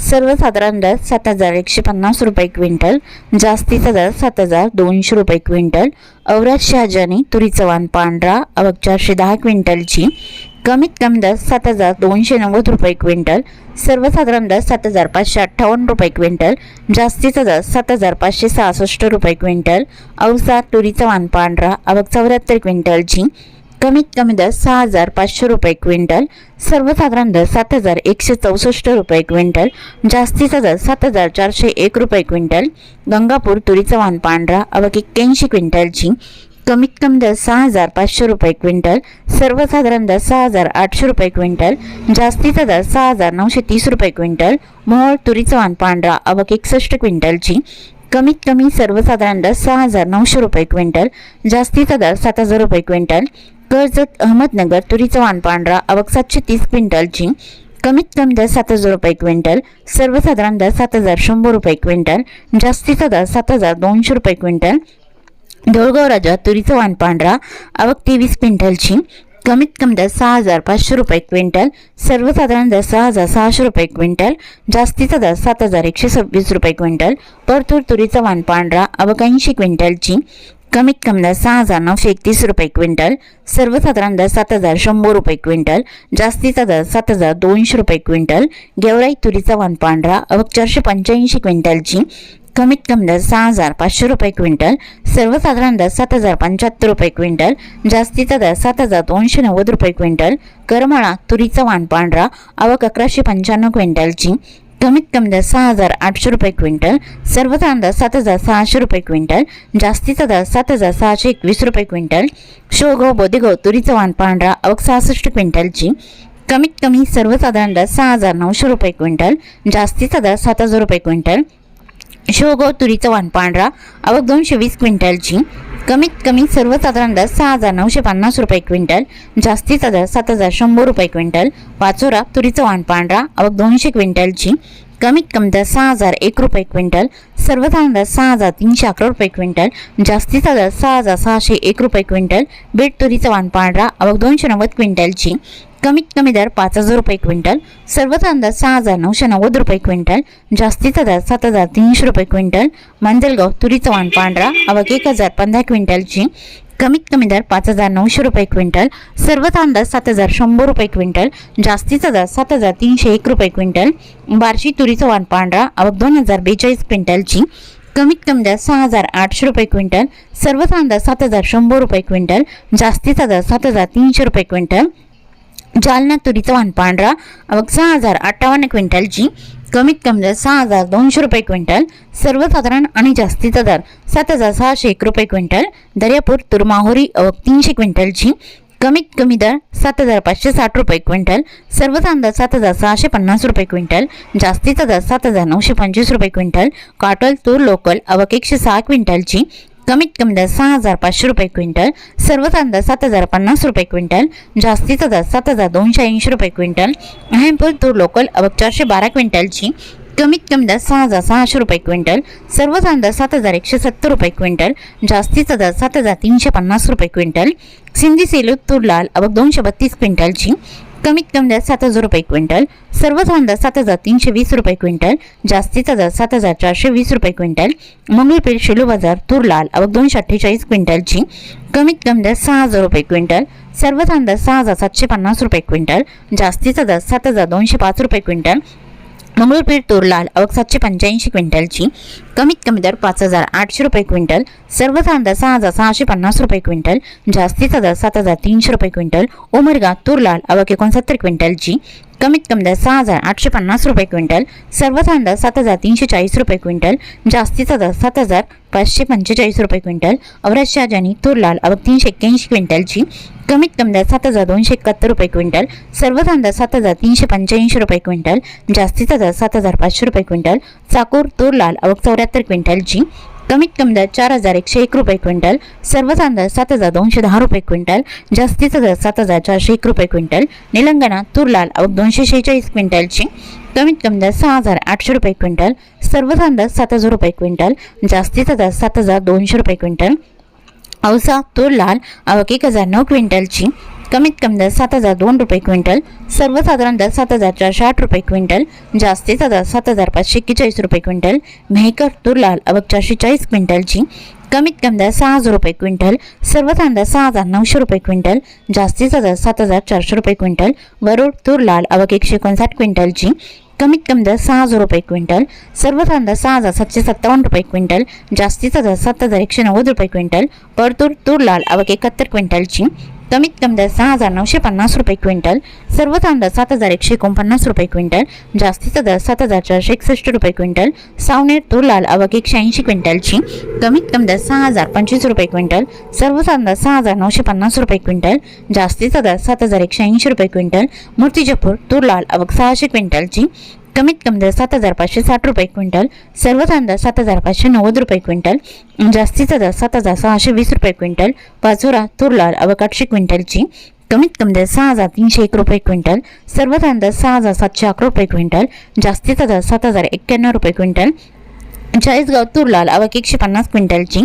सर्वसाधारण दर सात हजार एकशे पन्नास रुपये क्विंटल जास्तीचा दर सात हजार दोनशे रुपये क्विंटल अवराज शहाजानी तुरीचं वाण पांढरा आवक चारशे दहा क्विंटलची कमीत कमी दर सात हजार दोनशे नव्वद रुपये क्विंटल सर्वसाधारण दर सात हजार पाचशे अठ्ठावन्न रुपये क्विंटल जास्तीचा दर सात हजार पाचशे सहासष्ट रुपये क्विंटल औसा तुरीचं वाण पांढरा आवक चौऱ्याहत्तर क्विंटलची कमीत कमी दर सहा हजार पाचशे रुपये क्विंटल सर्वसाधारण दर सात हजार एकशे चौसष्ट रुपये क्विंटल जास्तीचा दर सात हजार चारशे एक रुपये क्विंटल गंगापूर तुरीचा वाण पांढरा अवक एक्क्याऐंशी क्विंटलची कमीत कमी दर सहा हजार पाचशे रुपये क्विंटल सर्वसाधारण दर सहा हजार आठशे रुपये क्विंटल जास्तीचा दर सहा हजार नऊशे तीस रुपये क्विंटल मोहोळ तुरीचा वाण पांढरा अवक एकसष्ट क्विंटलची कमीत कमी सर्वसाधारण दर सहा हजार नऊशे रुपये क्विंटल जास्तीचा दर सात हजार रुपये क्विंटल कर्जत अहमदनगर तुरीचा वाण पांढरा अवक सातशे तीस क्विंटलची कमीत कमी दर सात हजार रुपये क्विंटल सर्वसाधारण दर सात हजार शंभर रुपये क्विंटल जास्तीचा दर सात हजार दोनशे रुपये क्विंटल धोळगाव राजा तुरीचं वाण पांढरा आवक तेवीस क्विंटलची कमीत कमी दर सहा हजार पाचशे रुपये क्विंटल सर्वसाधारण दर सहा हजार सहाशे रुपये क्विंटल जास्तीचा दर सात हजार एकशे सव्वीस रुपये क्विंटल परतूर तुरीचा वाण पांढरा अवक ऐंशी क्विंटलची कमीत कमी दर सहा हजार नऊशे एकतीस रुपये क्विंटल सर्वसाधारण दर सात हजार शंभर रुपये क्विंटल जास्तीचा दर सात हजार दोनशे रुपये क्विंटल गेवराई तुरीचा वन पांढरा अवक चारशे पंच्याऐंशी क्विंटलची कमीत कमी दर सहा हजार पाचशे रुपये क्विंटल सर्वसाधारण दर सात हजार पंच्याहत्तर रुपये क्विंटल जास्तीचा दर सात हजार दोनशे नव्वद रुपये क्विंटल करमळा तुरीचा वाण पांढरा आवक अकराशे पंच्याण्णव क्विंटलची कमीत कमी दर सहा हजार आठशे रुपये क्विंटल सर्व कांदा सात हजार सहाशे रुपये क्विंटल जास्तीचा दर सात हजार सहाशे एकवीस रुपये क्विंटल शेवगाव बोदेगाव तुरीचा वाण पांढरा अवघ सहासष्ट क्विंटलची कमीत कमी सर्वसाधारण दर सहा हजार नऊशे रुपये क्विंटल जास्तीचा दर सात हजार रुपये क्विंटल शेवगाव तुरीचं वाण पांढरा अवघ दोनशे वीस क्विंटलची कमीत कमी सर्वसाधारण दर सहा हजार नऊशे पन्नास रुपये क्विंटल जास्तीचा दर सात हजार शंभर रुपये क्विंटल. पाचोरा तुरीचं वाण पांढरा अवक दोनशे क्विंटलची. कमीत कमी दर सहा हजार एक रुपये क्विंटल सर्वसाधारण दर सहा हजार तीनशे अकरा रुपये क्विंटल जास्तीचा दर सहा हजार सहाशे एक रुपये क्विंटल. बीट तुरीचं वाण पांढरा अवघ दोनशे नव्वद क्विंटलची. कमीत कमी दर पाच हजार रुपये क्विंटल सर्वचा अंदाज सहा हजार नऊशे नव्वद रुपये क्विंटल जास्तीचा दर सात हजार तीनशे रुपये क्विंटल मांजलगाव तुरीचं वाण पांढरा आवक एक हजार पंधरा क्विंटलची कमीत कमी दर पाच हजार नऊशे रुपये क्विंटल सर्वचा अंदाज सात हजार शंभर रुपये क्विंटल जास्तीचा दर सात हजार तीनशे एक रुपये क्विंटल बार्शी तुरीचं वाण पांढरा अवक दोन हजार बेचाळीस क्विंटलची कमीत कमी दर सहा हजार आठशे रुपये क्विंटल सर्वचा अंदाज सात हजार शंभर रुपये क्विंटल जास्तीचा दर सात हजार तीनशे रुपये क्विंटल जालना तुरीचं वाण पांढरा. अवक सहा हजार अठ्ठावन्न क्विंटलची कमीत कमी दर सहा हजार दोनशे रुपये क्विंटल सर्वसाधारण आणि जास्तीचा दर सात हजार सहाशे एक रुपये क्विंटल दर्यापूर तुरमाहोरी अवक तीनशे क्विंटलची कमीत कमी दर सात हजार पाचशे साठ रुपये क्विंटल सर्वसाधारण दर सात हजार सहाशे पन्नास रुपये क्विंटल जास्तीचा दर सात हजार नऊशे पंचवीस रुपये क्विंटल काटोल तूर लोकल अवक एकशे सहा क्विंटलची कमीत कमी दर सहा हजार पाचशे रुपये क्विंटल सर्वसाधारण दर सात हजार पन्नास रुपये क्विंटल जास्तीचा दर सात हजार दोनशे ऐंशी रुपये क्विंटल अहमपूर तूर लोकल अबक चारशे बारा क्विंटलची कमीत कमी दर सहा हजार सहाशे रुपये क्विंटल सर्वसाधारण दर सात हजार एकशे सत्तर रुपये क्विंटल जास्तीचा दर सात हजार तीनशे पन्नास रुपये क्विंटल सिंधी सेलू तूर लाल अबक दोनशे बत्तीस क्विंटलची कमीत कमी दर सात हजार रुपये क्विंटल सर्वसाधारण दर सात हजार तीनशे वीस रुपये क्विंटल जास्तीचा दर सात हजार चारशे वीस रुपये क्विंटल मंगळपेठ शेलू बाजार तूर लाल अवक दोनशे अठ्ठेचाळीस क्विंटलची कमीत कमी दर सहा हजार रुपये क्विंटल सर्वसाधारण दर सहा हजार सातशे पन्नास रुपये क्विंटल जास्तीचा दर सात हजार दोनशे पाच रुपये क्विंटल मंगळूरपीठ तूर लाल अवघ सातशे पंच्याऐंशी क्विंटलची. कमीत कमी दर पाच हजार आठशे रुपये क्विंटल. सर्व कांदा सहा हजार सहाशे पन्नास रुपये क्विंटल. जास्तीचा दर सात हजार तीनशे रुपये क्विंटल. उमरगा तूर लाल अवघ एकोणसत्तर क्विंटलची. कमीत कमी दर सहा हजार आठशे पन्नास रुपये क्विंटल सर्व कांदा सात हजार तीनशे चाळीस रुपये क्विंटल जास्तीचा दर सात हजार पाचशे पंचेचाळीस रुपये क्विंटल अवराज शाहजानी तूर लाल अवघ तीनशे एक्क्याऐंशी क्विंटलची कमीत कमी दर सात हजार दोनशे एकाहत्तर रुपये क्विंटल सर्व कांदा सात हजार तीनशे पंच्याऐंशी रुपये क्विंटल जास्तीचा दर सात हजार पाचशे रुपये क्विंटल चाकूर तूर लाल अवघ चौऱ्याहत्तर क्विंटलची कमीत कमी दर चार हजार एकशे एक रुपये क्विंटल सर्व कांदा सात हजार दोनशे दहा रुपये क्विंटल जास्तीचा दर सात हजार चारशे एक रुपये क्विंटल निलंगणा तूर लाल अवघ दोनशे शेहेचाळीस क्विंटलची कमीत कमी दर सहा हजार आठशे रुपये क्विंटल सर्व कांदा सात हजार रुपये क्विंटल जास्तीचा दर सात हजार दोनशे रुपये क्विंटल औसा तूर लाल एक हजार नऊ क्विंटलची कमीत कमी दर सात हजार दोन रुपये क्विंटल सर्वसाधारण दर सात हजार चारशे आठ रुपये क्विंटल जास्तीचा दर सात हजार पाचशे एक्केचाळीस रुपये क्विंटल मेहकर तूर लाल चारशे चाळीस क्विंटलची कमीत कमी दर सहा हजार रुपये क्विंटल सर्वसाधारण दर सहा हजार नऊशे रुपये क्विंटल जास्तीचा दर सात हजार चारशे रुपये क्विंटल वरुड तूर लाल एकशे एकोणसाठ क्विंटलची कमीत कमी दर सहा हजार रुपये क्विंटल सर्वसाधारण दर सहा हजार सातशे सत्तावन्न रुपये क्विंटल जास्तीचा दर सात हजार एकशे नव्वद रुपये क्विंटल परतूर तूर लाल एकाहत्तर क्विंटलची कमीत कमी दर सहा हजार नऊशे पन्नास रुपये क्विंटल सर्व दर सात हजार एकशे एकोणपन्नास रुपये क्विंटल जास्तीचा दर सात हजार चारशे एकसष्ट रुपये क्विंटल सावनेर तूर लाल आवक एकशे ऐंशी क्विंटलची कमीत कमी दर सहा हजार पंचवीस रुपये क्विंटल सर्व दर सहा हजार नऊशे पन्नास रुपये क्विंटल जास्तीचा दर सात हजार एकशे ऐंशी रुपये क्विंटल मूर्तिजापूर तूर लाल आवक सहाशे क्विंटलची कमीत कमी दर सात हजार पाचशे साठ रुपये क्विंटल सर्व कांदा सात हजार पाचशे नव्वद रुपये क्विंटल जास्तीचा दर सात हजार सहाशे वीस रुपये क्विंटल पाचोरा तूर लाल आठशे क्विंटलची कमीत कमी दर सहा हजार तीनशे एक रुपये क्विंटल सर्व कांदा सहा हजार सातशे अकरा रुपये क्विंटल जास्तीचा दर सात हजार एक्क्याण्णव रुपये क्विंटल चाळीसगाव तूर लाल एकशे पन्नास क्विंटलची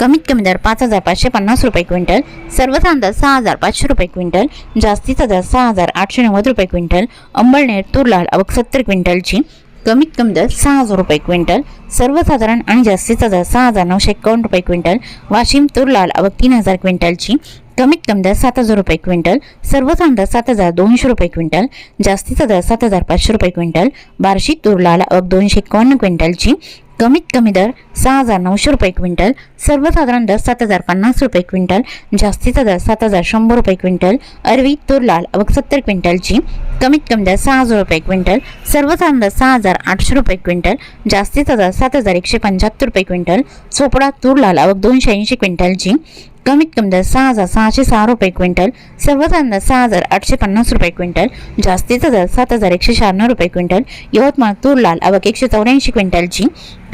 कमीत कमी दर पाच हजार पाचशे पन्नास रुपये क्विंटल सर्वसाधारण दर सहा हजार पाचशे रुपये क्विंटल जास्तीचा दर सहा हजार आठशे नव्वद रुपये क्विंटल अंबळनेर तूर लाल आवक सत्तर क्विंटलची कमीत कमी दर सहा हजार रुपये क्विंटल सर्वसाधारण आणि जास्तीचा दर सहा हजार नऊशे एकावन्न रुपये क्विंटल वाशिम तूर लाल आवक तीन हजार क्विंटलची कमीत कमी दर सात हजार रुपये क्विंटल सर्वसाधारण दर सात हजार दोनशे रुपये क्विंटल जास्तीचा दर सात हजार पाचशे रुपये क्विंटल बार्शी तूर लाल आवक दोनशे एकावन्न क्विंटलची कमीत कमी दर सहा हजार नऊशे रुपये क्विंटल सर्वसाधारण दर सात हजार पन्नास रुपये क्विंटल जास्तीचा दर सात हजार शंभर रुपये क्विंटल अरवी तूर लाल अवघ सत्तर क्विंटलची कमीत कमी दर सहा हजार रुपये क्विंटल सर्वसाधारण दर सहा हजार आठशे रुपये क्विंटल जास्तीचा दर सात हजार एकशे पंच्याहत्तर रुपये क्विंटल चोपडा तूर लाल अवघ दोनशे ऐंशी क्विंटलची कमीत कमी दर सहा हजार सहाशे सहा रुपये क्विंटल सर्वसाधारण दर सहा हजार आठशे पन्नास रुपये क्विंटल जास्तीचा दर सात हजार एकशे शहाण्णव रुपये क्विंटल यवतमाळ तूर लाल आवक एकशे चौऱ्याऐंशी क्विंटलची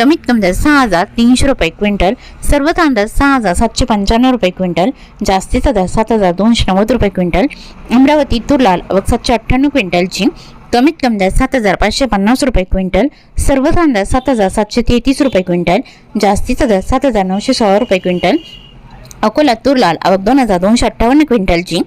कमीत कमी दर सहा हजार तीनशे रुपये क्विंटल सर्वसाधारण दर सहा हजार सातशे पंच्याण्णव रुपये क्विंटल जास्तीचा दर सात हजार दोनशे नव्वद रुपये क्विंटल अमरावती तूर लाल आवक सातशे अठ्ठ्याण्णव क्विंटलची कमीत कमी दर सात हजार पाचशे पन्नास रुपये क्विंटल सर्व कांदा सात हजार सातशे तेहतीस रुपये क्विंटल जास्तीचा दर सात हजार नऊशे सोळा रुपये क्विंटल अकोला तूर लाल आवक दोन हजार दोनशे अठ्ठावन्न क्विंटलची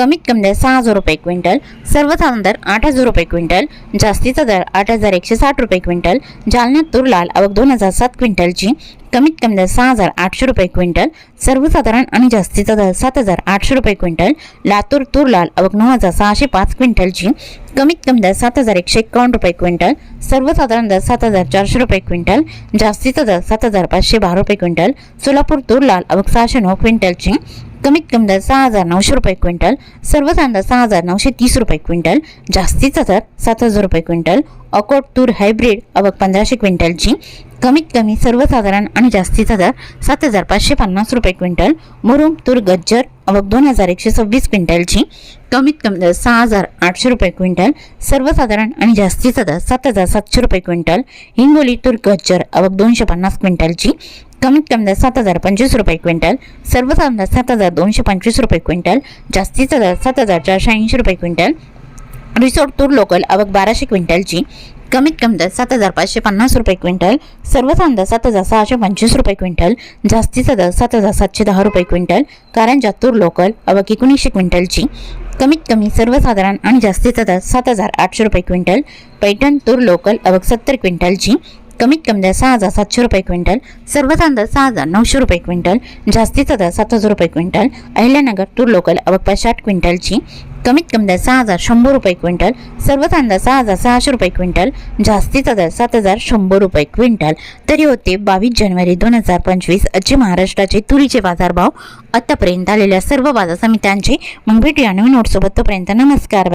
कमीत कमी दर सहा हजार रुपये क्विंटल सर्वसाधारण दर आठ हजार रुपये क्विंटल जास्तीचा दर आठ हजार एकशे साठ रुपये क्विंटल जालन्यात तूर लाल आवक दोन हजार सात क्विंटलची कमीत कमी दर सहा हजार आठशे रुपये क्विंटल सर्वसाधारण आणि जास्तीचा दर सात हजार आठशे रुपये क्विंटल लातूर तूर लाल आवक नऊ हजार सहाशे पाच क्विंटलची कमीत कमी दर सात हजार एकशे एकावन्न रुपये क्विंटल सर्वसाधारण दर सात हजार चारशे रुपये क्विंटल जास्तीचा दर सात हजार पाचशे बारा रुपये क्विंटल सोलापूर तूर लाल आवक सहाशे नऊ क्विंटलची कमीत कमी दर सहा हजार नऊशे रुपये क्विंटल सर्व कांदा सहा हजार नऊशे तीस रुपये क्विंटल जास्तीचा दर सात हजार रुपये क्विंटल अकोट तूर हायब्रिड अवक पंधराशे क्विंटलची कमीत कमी सर्वसाधारण आणि जास्तीचा दर सात हजार पाचशे पन्नास रुपये क्विंटल मुरुम तूर गज्जर अवक दोन हजार एकशे सव्वीस क्विंटलची कमीत कमी दर सहा हजार आठशे रुपये क्विंटल सर्वसाधारण आणि जास्तीचा दर सात हजार सातशे रुपये क्विंटल हिंगोली तूर गज्जर अवक दोनशे पन्नास क्विंटलची कमीत कमी दर सात हजार पंचवीस रुपये क्विंटल सर्वसाधारण दर सात हजार दोनशे पंचवीस रुपये क्विंटल जास्तीचा दर सात हजार चारशे ऐंशी रुपये क्विंटल रिसोर्ट तूर लोकल आवक बाराशे क्विंटलची कमीत कमी दर सात हजार पाचशे पन्नास रुपये क्विंटल सर्वसाधारण दर सात हजार सहाशे पंचवीस रुपये क्विंटल जास्तीचा दर सात हजार सातशे दहा रुपये क्विंटल कारंजा तूर लोकल आवक एकोणीसशे क्विंटलची कमीत कमी सर्वसाधारण आणि जास्तीचा दर सात हजार आठशे रुपये क्विंटल पैठण तूर लोकल आवक सत्तर क्विंटलची कमीत कमी दर सहा हजार सातशे रुपये क्विंटल. सर्वसाधारण दर सहा हजार नऊशे रुपये क्विंटल. जास्तीचा दर सात हजार रुपये क्विंटल. अहिल्यानगर तूर लोकल अवकपा साठ आठ क्विंटलची कमीत कमी दर सहा हजार शंभर रुपये क्विंटल. सर्वात अंदाज सहा हजार सहाशे रुपये क्विंटल. जास्तीचा दर सात हजार शंभर रुपये क्विंटल. तरी होते बावीस जानेवारी दोन हजार पंचवीस आजचे महाराष्ट्राचे तुरीचे बाजारभाव आतापर्यंत आलेल्या सर्व बाजार समित्यांचे मग भेटूया नवीन नोटसोबत तोपर्यंत नमस्कार.